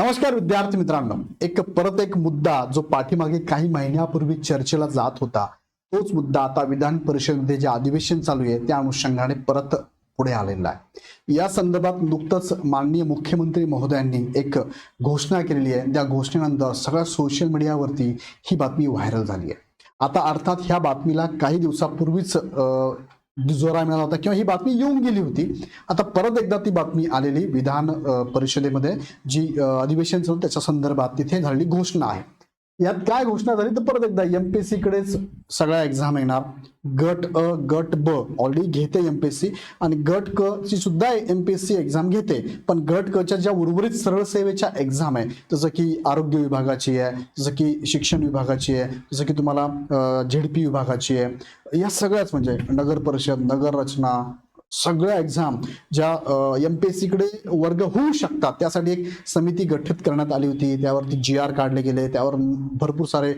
नमस्कार विद्यार्थी मित्रांनो. एक परत एक मुद्दा जो पाठीमागे काही महिन्यापूर्वी चर्चेला जात होता तोच मुद्दा आता विधान परिषदेमध्ये जे अधिवेशन चालू आहे त्या अनुषंगाने परत पुढे आलेला आहे. या संदर्भात नुकतंच माननीय मुख्यमंत्री महोदयांनी एक घोषणा केलेली आहे. त्या घोषणेनंतर सगळ्या सोशल मीडियावरती ही बातमी व्हायरल झाली आहे. आता अर्थात ह्या बातमीला काही दिवसापूर्वीच जोरा दुजोरा मिळाला होता किंवा ही बातमी येऊन गेली होती. आता परत एकदा ती बातमी आलेली विधान परिषदेमध्ये जी अधिवेशन चालू त्याच्या संदर्भात तिथे झालेली घोषणा आहे. यात काय घोषणा झाली तर परत एकदा एमपीएससी कडेच सगळ्या एक्झाम येणार. गट अ गट ब. ऑलरेडी घेते एमपीएससी आणि गट क ची सुद्धा एमपीएससी एक्झाम घेते. पण गट क च्या ज्या उर्वरित सरळ सेवेच्या एक्झाम आहे जसं की आरोग्य विभागाची आहे जसं की शिक्षण विभागाची आहे जसं की तुम्हाला झेडपी विभागाची आहे या सगळ्याच म्हणजे नगर परिषद नगर रचना सगळ्या एक्झाम ज्या एम पी एस सीकडे वर्ग होऊ शकतात त्यासाठी एक समिती गठीत करण्यात आली होती. त्यावरती जी आर काढले गेले. त्यावर भरपूर सारे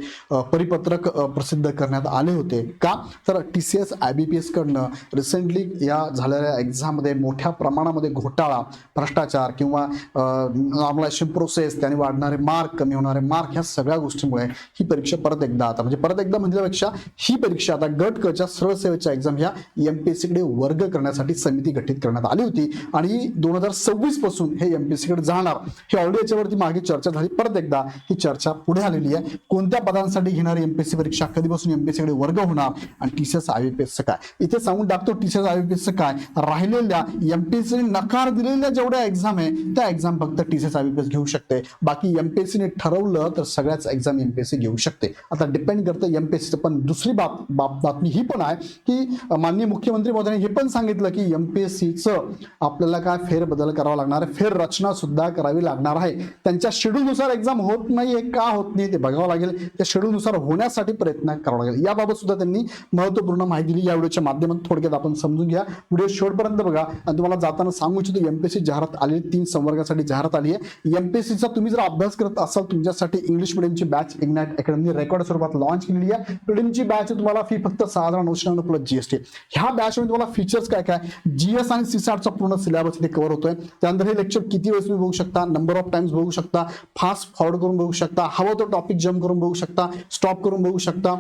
परिपत्रक प्रसिद्ध करण्यात आले होते. का? तर T C S I B P एसकडनं recently या झालेल्या एक्झाममध्ये मोठ्या प्रमाणामध्ये घोटाळा भ्रष्टाचार किंवा नॉर्मलायझेशन प्रोसेस त्याने वाढणारे मार्क कमी होणारे मार्क ह्या सगळ्या गोष्टींमुळे ही परीक्षा परत एकदा आता म्हणजे परत एकदा म्हणण्यापेक्षा ही परीक्षा आता गट कच्या सरळ सेवेच्या एक्झाम ह्या एम पी एस सीकडे वर्ग करण्यासाठी समिती गठीत करण्यात आली होती. आणि दोन हजार सव्वीसपासून हे एम पी सीकडे जाणार हे ऑलरेडी याच्यावरती मागे चर्चा झाली. परत एकदा ही चर्चा पुढे आलेली आहे. कोणत्या पदांसाठी घेणारी एमपीएससी परीक्षा कधीपासून एमपीएससी कडे वर्ग होणार आणि T C S I P काय? इथे सांगून टाकतो T C S I P काय? राहिलेल्या एमपीएससी नकार दिलेल्या जेवढ्या एक्झाम आहे त्या एक्झाम फक्त टी सी एस आय घेऊ शकते. बाकी एमपीएससीने ठरवलं तर सगळ्याच एक्झाम एमपीएससी घेऊ शकते. आता डिपेंड करतं एमपीएससीचं पण दुसरी बाब बाब बातमी ही पण आहे की माननीय मुख्यमंत्री महोदयांनी हे पण सांगितलं की एमपीएससीचं आपल्याला काय फेरबदल करावा लागणार? आहे फेर रचना सुद्धा करावी लागणार आहे. त्यांच्या शेड्यूलनुसार एक्झाम होत नाहीये का होत नाही ते बघावं लागेल. त्या शेड्यूलनुसार होण्यासाठी प्रयत्न करावा लागेल. याबाबत सुद्धा त्यांनी महत्त्वपूर्ण माहिती दिली. या व्हिडिओच्या माध्यमातून थोडक्यात आपण समजून घ्या. व्हिडिओ शेवटपर्यंत बघा. आणि तुम्हाला जाताना सांगू इच्छितो एमपीएससी जाहिरात आली तीन संवर्गासाठी जाहिरात आली आहे. एमपीएससीचा तुम्ही जर अभ्यास करत असाल तुमच्यासाठी इंग्लिश मिडियमची बॅच इग्नाइट अकॅडमी रेकॉर्ड स्वरूपात लॉन्च केलेली आहे. प्रिलिमची बॅच तुम्हाला फी फक्त सहा हजार नऊशे नव्याण्णव प्लस जीएसटी ह्या बॅचमध्ये तुम्हाला फीचर्स काय काय? जीएस आणि सीसॅटचा पूर्ण सिलेबस इथे कव्हर होतोय. त्यानंतर हे लेक्चर किती वेळेस तुम्ही बघू शकता? नंबर ऑफ टाइम्स बघू शकता. फास्ट फॉरवर्ड करून बघू शकता. हवं तो टॉपिक जम्प करून बघू शकता. स्टॉप करून बघू शकता.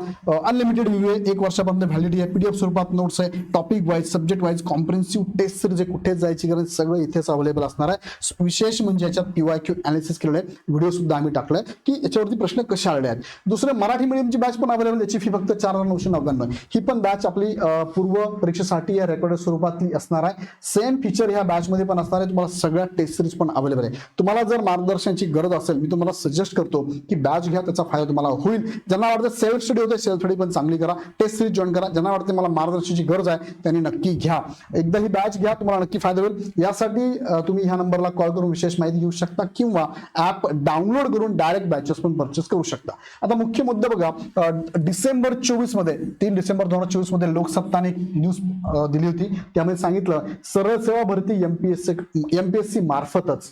अनलिमिटेड व्ह्यू आहे. एक वर्षापर्यंत व्हॅलिडिटी आहे. पीडीएफ स्वरूपात नोट्स आहे. Topic wise subject wise comprehensive test series आहे. कुठे जायची गरज? सगळं इथेच अवेलेबल असणार आहे. विशेष म्हणजे याच्यात पीवाय क्यू अनालिसिस केलेलं आहे. व्हिडिओ सुद्धा आम्ही टाकलाय. की याच्यावरती प्रश्न कसे आले आहेत? दुसरं मराठी मीडियमची बॅच पण अवेलेबल याची फी फक्त चार हजार नऊशे नव्याण्णव. आहे. ही पण बॅच आपली पूर्व परीक्षेसाठी या रेकॉर्ड स्वरूपातली असणार आहे. सेम फीचर ह्या बॅचमध्ये पण असणार आहे. तुम्हाला सगळ्या टेस्ट सिरीज पण अवेलेबल आहे. तुम्हाला जर मार्गदर्शनाची गरज असेल मी तुम्हाला सजेस्ट करतो की बॅच घ्या त्याचा फायदा तुम्हाला होईल. ज्यांना वाटतं सेल्फ स्टडी होते सेल्फ स्टडी पण चांगली करा. टेस्ट सिरीज जॉईन करा. ज्यांना वाटते मला मार्गदर्शनाची गरज आहे त्यांनी नक्की घ्या. एकदा ही बॅच घ्या तुम्हाला नक्की फायदा होईल. यासाठी तुम्ही ह्या नंबरला कॉल करून विशेष माहिती घेऊ शकता किंवा ऍप डाउनलोड करून डायरेक्ट बॅचेस पण परचेस करू शकता. आता मुख्य मुद्दा बघा. डिसेंबर चोवीसमध्ये तीन डिसेंबर दोन हजार चोवीसमध्ये लोकसत्ताने न्यूज दिली होती. त्यामुळे सांगितलं सरळ सेवा भरती एमपीएससी एमपीएससी मार्फतच.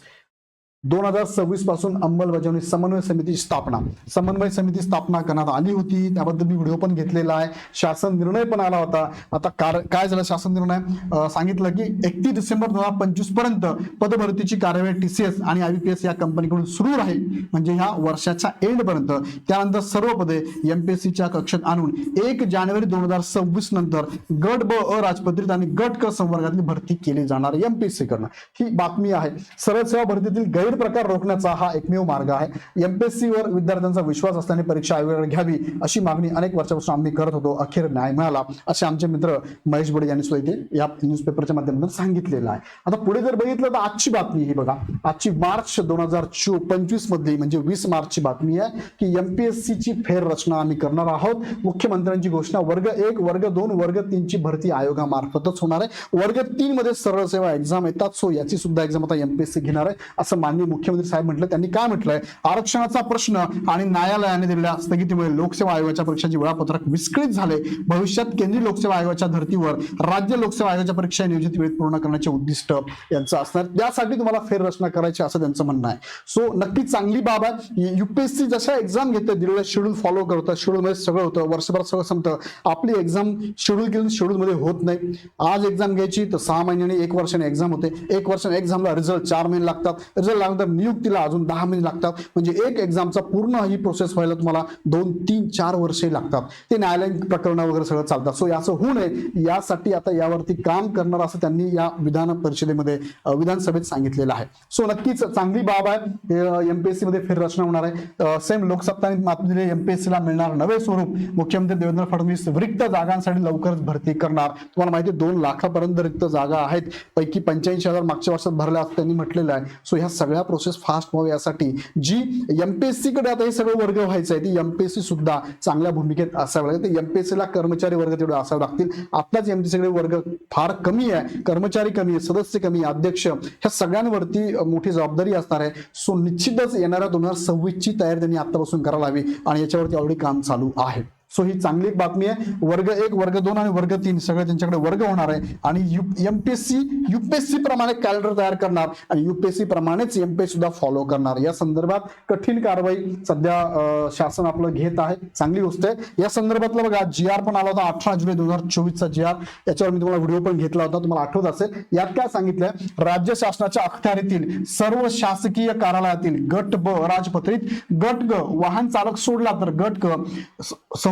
दोन हजार सव्वीसपासून अंमलबजावणी समन्वय समितीची स्थापना. समन्वय समिती स्थापना करण्यात आली होती. त्याबद्दल मी व्हिडिओ पण घेतलेला आहे. शासन निर्णय पण आला होता. आता कार- काय झालं? शासन निर्णय सांगितलं की एकतीस डिसेंबर दोन हजार पंचवीसपर्यंत पदभरतीची कार्यवाही टीसीएस आणि आयबीपीएस या कंपनीकडून सुरू राहील. म्हणजे ह्या वर्षाच्या एंड पर्यंत. त्यानंतर सर्व पदे एमपीएससीच्या कक्षेत आणून एक जानेवारी दोन हजार सव्वीस नंतर गट ब अराजपत्रित आणि गट क संवर्गातली भरती केली जाणार एमपीएससी करणं ही बातमी आहे. सरळ सेवा भरतीतील गैरप्रकार रोखण्याचा हा एकमेव मार्ग आहे. एमपीएससी वर विद्यार्थ्यांचा विश्वास असल्याने परीक्षा आयोगाकडे घ्यावी अशी मागणी अनेक वर्षापासून आम्ही करत होतो. अखेर न्याय मिळाला असे आमचे मित्र महेश बडे यांनी सुद्धा इथे या न्यूजपेपरच्या माध्यमातून सांगितलेलं आहे. आता पुढे जर बघितलं तर आजची बातमी ही बघा. आजची मार्च दोन हजार पंचवीस मधली म्हणजे वीस मार्चची बातमी आहे की एमपीएससी ची फेर रचना आम्ही करणार आहोत. मुख्यमंत्र्यांची घोषणा वर्ग एक वर्ग दोन वर्ग तीन ची भरती आयोगामार्फतच होणार आहे. वर्ग तीन मध्ये सरळ सेवा एक्झाम येतात. सो याची सुद्धा एक्झाम आता एमपीएससी घेणार आहे असं माननीय मुख्यमंत्री साहेब म्हटलं त्यांनी काय म्हटलंय? आरक्षणाचा प्रश्न आणि न्यायालयाने दिलेल्या स्थगितीमुळे लोकसेवा आयोगाच्या परीक्षांचे वेळापत्रक विस्कळीत झाले. भविष्यात केंद्रीय लोकसेवा आयोगाच्या धर्तीवर राज्य लोकसेवा आयोगाच्या परीक्षा नियोजित वेळेत पूर्ण करण्याचे उद्दिष्ट यांचं असणार. त्यासाठी तुम्हाला फेररचना करायची असं त्यांचं म्हणणं आहे. सो नक्की चांगली बाब आहे. युपीएससी जशा एक्झाम घेते दिलेलं शेड्यूल फॉलो करतं शेड्यूल मध्ये सगळं होतं वर्षभर सगळं संपतं. आपली एक्झाम शेड्यूल केली शेड्यूल मध्ये होत नाही. आज एक्झाम घ्यायची तर सहा महिन्याने एक वर्षाने एक्झाम होते. एक वर्षाने एक्झामला रिझल्ट चार महिने लागतात. रिझल्ट त्यानंतर नियुक्तीला अजून दहा महिने लागतात. म्हणजे एक एक्झामचा पूर्ण ही प्रोसेस व्हायला तुम्हाला दोन तीन चार वर्षे लागतात. ते न्यायालयीन प्रकरणं वगैरे सगळं चालतात. सो याचं होऊ नये यासाठी आता यावरती काम करणार असं त्यांनी या विधान परिषदेमध्ये विधानसभेत सांगितलेलं आहे. सो नक्कीच चांगली बाब आहे. एमपीएससी मध्ये फेररचना होणार आहे. सेम लोकसत्ताने मातमी दिली. एमपीएससीला मिळणार नवे स्वरूप. मुख्यमंत्री देवेंद्र फडणवीस रिक्त जागांसाठी लवकरच भरती करणार. तुम्हाला माहिती दोन लाखापर्यंत रिक्त जागा आहेत. पैकी पंच्याऐंशी हजार मागच्या वर्षात भरल्या असं त्यांनी म्हटलेलं आहे. सो ह्या सगळ्या प्रोसेस फास्ट व्हावी यासाठी जी एमपीएससी कडे आता हे सगळं वर्ग व्हायचं आहे ती एमपीएससी सुद्धा चांगल्या भूमिकेत असावं लागेल. एमपीएससी ला कर्मचारी वर्ग तेवढे असावे लागतील. आपलाच एम पी सीकडे वर्ग फार कमी आहे कर्मचारी कमी आहे सदस्य कमी आहे अध्यक्ष ह्या सगळ्यांवरती मोठी जबाबदारी असणार आहे. सो निश्चितच येणाऱ्या दोन हजार सव्वीस ची तयारी त्यांनी आतापासून करायला हवी आणि याच्यावरती ऑलरेडी काम चालू आहे. सो ही चांगली एक बातमी आहे. वर्ग एक वर्ग दोन आणि वर्ग तीन सगळे त्यांच्याकडे वर्ग होणार आहे. आणि एमपीएससी युपीएससी प्रमाणे कॅलेंडर तयार करणार आणि युपीएससी प्रमाणेच एमपीएस सुद्धा फॉलो करणार. या संदर्भात कठीण कारवाई सध्या शासन आपलं घेत आहे. चांगली गोष्ट आहे. या संदर्भातला बघा जी आर पण आला होता अठरा जुलै दोन हजार चोवीसचा जी आर याच्यावर मी तुम्हाला व्हिडिओ पण घेतला होता. तुम्हाला आठवत असेल. यात काय सांगितलंय? राज्य शासनाच्या अखत्यारीतील सर्व शासकीय कार्यालयातील गट ब राजपत्रित गट ग वाहन चालक सोडला तर गट ग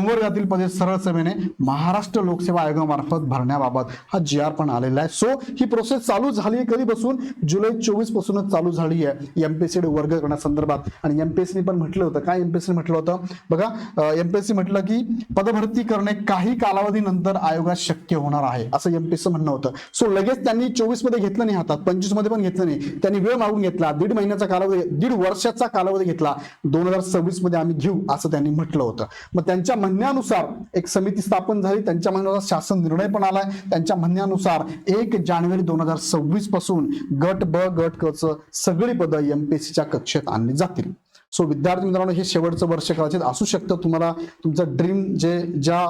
स- संवर्गातील पदे सरळ सभेने महाराष्ट्र लोकसेवा आयोगामार्फत भरण्याबाबत हा जी आर पण आलेला आहे. सो ही प्रोसेस चालू झाली आहे कधीपासून जुलै चोवीस पासूनच चालू झाली आहे एमपीएससी वर्ग करण्यासंदर्भात आणि एमपीएससी पण म्हटलं होतं. काय एमपीएससी म्हटलं होतं? बघा एमपीएससी म्हटलं की पदभरती करणे काही कालावधीनंतर आयोगात शक्य होणार आहे असं एमपीएससी म्हणणं होतं. सो लगेच त्यांनी चोवीसमध्ये घेतलं नाही हातात. पंचवीसमध्ये पण घेतलं नाही. त्यांनी वेळ मागून घेतला. दीड महिन्याचा कालावधी दीड वर्षाचा कालावधी घेतला. दोन हजार सव्वीसमध्ये आम्ही घेऊ असं त्यांनी म्हटलं होतं. मग त्यांच्या म्हणण्यानुसार एक समिती स्थापन झाली. त्यांच्या म्हणण्यानुसार शासन निर्णय पण आलाय. त्यांच्या म्हणण्यानुसार एक जानेवारी दोन हजार सव्वीसपासून गट ब गट क सगळी पदं एमपीएससीच्या कक्षेत आणली जातील. सो विद्यार्थी मित्रांनो हे शेवटचं वर्ष कदाचित असू शकतं. तुम्हाला तुमचं ड्रीम जे ज्या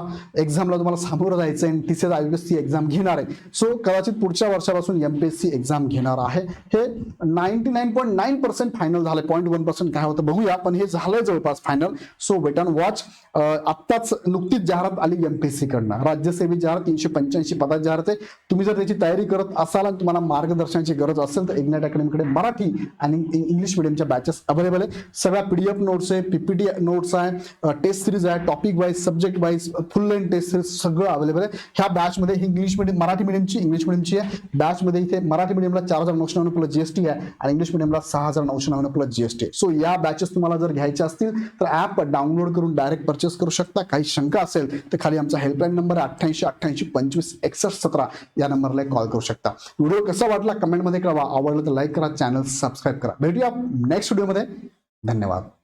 एक्झामला तुम्हाला सामोरं जायचं आहे टी सी आय एक्झाम घेणार आहे. सो कदाचित पुढच्या वर्षापासून एमपीएससी एक्झाम घेणार आहे. हे ninety nine point nine percent final झालं पॉईंट वन पर्सेंट काय होतं बघूया पण हे झालंय जवळपास final so wait and watch आत्ताच नुकतीच जाहिरात आली एमपीएससी कडनं. राज्यसेवी जाहिरात तीनशे पंच्याऐंशी पदात जाहिरात आहे. तुम्ही जर त्याची तयारी करत असाल आणि तुम्हाला मार्गदर्शनाची गरज असेल तर इग्नाइट अकॅडमीकडे मराठी आणि इंग्लिश मिडियमच्या बॅचेस अवेलेबल आहे. सगळ्या पीडीएफ नोट्स आहे पीपीटी नोट्स आहे टेस्ट सिरीज आहे topic wise subject wise full line test series सगळं अवेलेबल आहे. ह्या बॅच मध्ये इंग्लिश मिडियम मराठी मिडियमची इंग्लिश मिडियमची आहे. बॅचमध्ये इथे मराठी मिडियमला चार हजार नऊशे नव्याण्णव प्लस जीएसटी आहे आणि इंग्लिश मिडियमला सहा हजार नऊशे नव्याण्णव प्लस जीएसटी सो या बॅचेस तुम्हाला जर घ्यायच्या असतील तर ऍप डाउनलोड करून डायरेक्ट परचेस करू शकता. काही शंका असेल तर खाली आमचा हेल्पलाईन नंबर आहे अठ्ठ्याऐंशी अठ्ठ्याऐंशी पंचवीस एकसष्ट सतरा या नंबरला कॉल करू शकता. व्हिडिओ कसा वाटला? कमेंटमध्ये कळवा. आवडलं तर लाईक करा चॅनल सबस्क्राईब करा. भेटूया नेक्स्ट व्हिडिओमध्ये धन्यवाद.